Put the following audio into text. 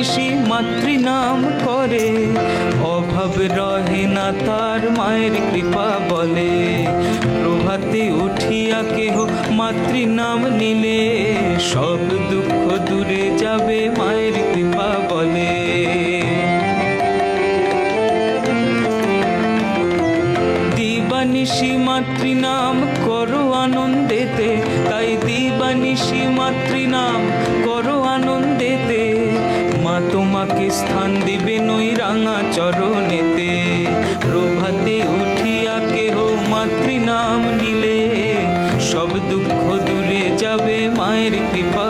মাতৃ নাম করে। অভাব রহে না তার মায়ের কৃপা বলে। প্রভাতে উঠিয়া কেহ মাতৃ নাম নিলে। সব দুঃখ দূরে যাবে মায়ের কৃপা বলে। দিবানিশি মাতৃনাম করো আনন্দেতে। তাই দিবানিশি মাতৃনাম করো স্থান দিবে নই রাঙা চরণেতে। প্রভাতে উঠিয়া কেহ মাতৃনাম নিলে। সব দুঃখ দূরে যাবে মায়ের কৃপা।